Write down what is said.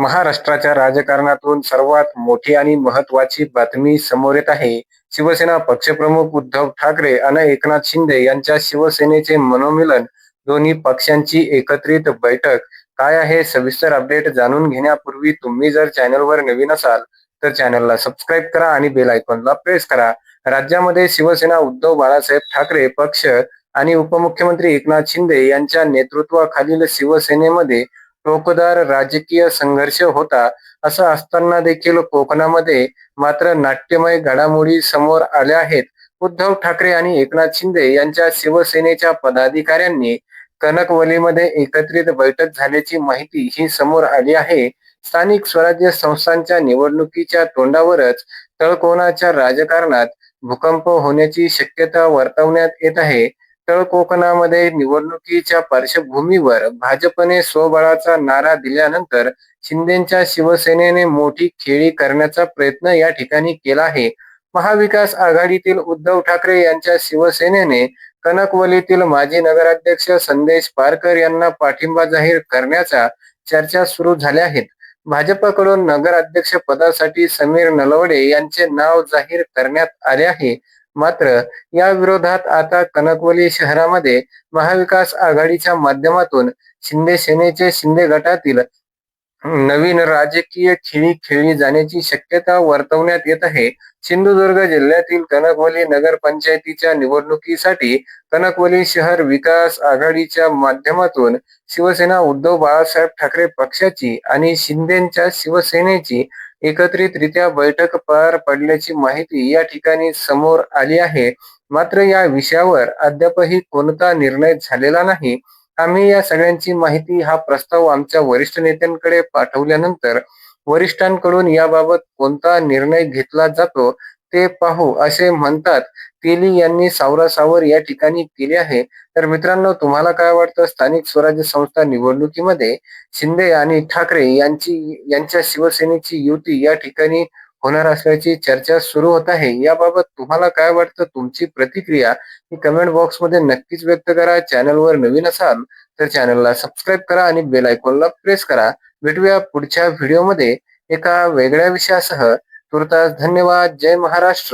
महाराष्ट्राच्या राजकारणातून सर्वात मोठी आणि महत्वाची बातमी समोर येत आहे. शिवसेना पक्षप्रमुख उद्धव ठाकरे आणि एकनाथ शिंदे यांच्या शिवसेनेचे मनोमिलन दोन्ही पक्षांची एकत्रित बैठक. काय आहे? सविस्तर अपडेट जाणून घेण्यापूर्वी तुम्ही जर चॅनलवर नवीन असाल तर चॅनलला सबस्क्राईब करा आणि बेल आयकॉनला प्रेस करा. राज्यामध्ये शिवसेना उद्धव बाळासाहेब ठाकरे पक्ष आणि उपमुख्यमंत्री एकनाथ शिंदे यांच्या नेतृत्वाखालील शिवसेनेमध्ये टोकदार राजकीय संघर्ष होता असं असताना देखील कोकणामध्ये मात्र नाट्यमय घडामोडी समोर आल्या आहेत. उद्धव ठाकरे आणि एकनाथ शिंदे यांच्या शिवसेनेच्या पदाधिकाऱ्यांनी कनकवलीमध्ये एकत्रित बैठक झाल्याची माहिती ही समोर आली आहे. स्थानिक स्वराज्य संस्थांच्या निवडणुकीच्या तोंडावरच तळकोणाच्या राजकारणात भूकंप होण्याची शक्यता वर्तवण्यात येत आहे. उत्तर कोकणामध्ये निवडणुकीच्या पार्श्वभूमीवर भाजपने स्वबळाचा नारा दिल्यानंतर शिंदेच्या शिवसेनेने मोठी खेळी करण्याचा प्रयत्न या ठिकाणी केला आहे. महाविकास आघाडीतील उद्धव ठाकरे यांच्या शिवसेनेने कनकवलीतील माजी नगराध्यक्ष संदेश पारकर यांना पाठिंबा जाहीर करण्याच्या चर्चा सुरू झाल्या आहेत. भाजपकडून नगराध्यक्ष पदासाठी समीर नलवडे यांचे नाव जाहीर करण्यात आले आहे. मात्र या विरोधात आता कनकवली शहरामध्ये महाविकास आघाडीच्या माध्यमातून शिंदे सेनेचे शिंदे गटातील नवीन राजकीय खेळी खेळली जाण्याची शक्यता वर्तवण्यात येत आहे. सिंधुदुर्ग जिल्ह्यातील कनकवली नगरपंचायतीच्या निवडणुकीसाठी कनकवली शहर विकास आघाडीच्या माध्यमातून शिवसेना उद्धव बाळासाहेब ठाकरे पक्षाची आणि शिंदेच्या शिवसेनेची एकत्रितरित्या बैठक पार पडल्याची माहिती या ठिकाणी समोर आली आहे. मात्र या विषयावर अद्यापही कोणता निर्णय झालेला नाही. आम्ही या सगळ्यांची माहिती हा प्रस्ताव आमच्या वरिष्ठ नेत्यांकडे पाठवल्यानंतर वरिष्ठांकडून याबाबत कोणता निर्णय घेतला जातो ते पाहू असे म्हणतात. तेली यांनी सावरासावर या ठिकाणी केले आहे. तर मित्रांनो तुम्हाला काय वाटतं? स्थानिक स्वराज्य संस्था निवडणुकीमध्ये शिंदे आणि ठाकरे यांची यांच्या शिवसेनेची युती या ठिकाणी होणार असल्याची चर्चा सुरू होत आहे. याबाबत तुम्हाला काय वाटतं? तुमची प्रतिक्रिया ही कमेंट बॉक्समध्ये नक्कीच व्यक्त करा. चॅनलवर नवीन असाल तर चॅनलला सबस्क्राईब करा आणि बेल आयकॉनला प्रेस करा. भेटूया पुढच्या व्हिडिओमध्ये एका वेगळ्या विषयासह. तुर्तास धन्यवाद. जय महाराष्ट्र.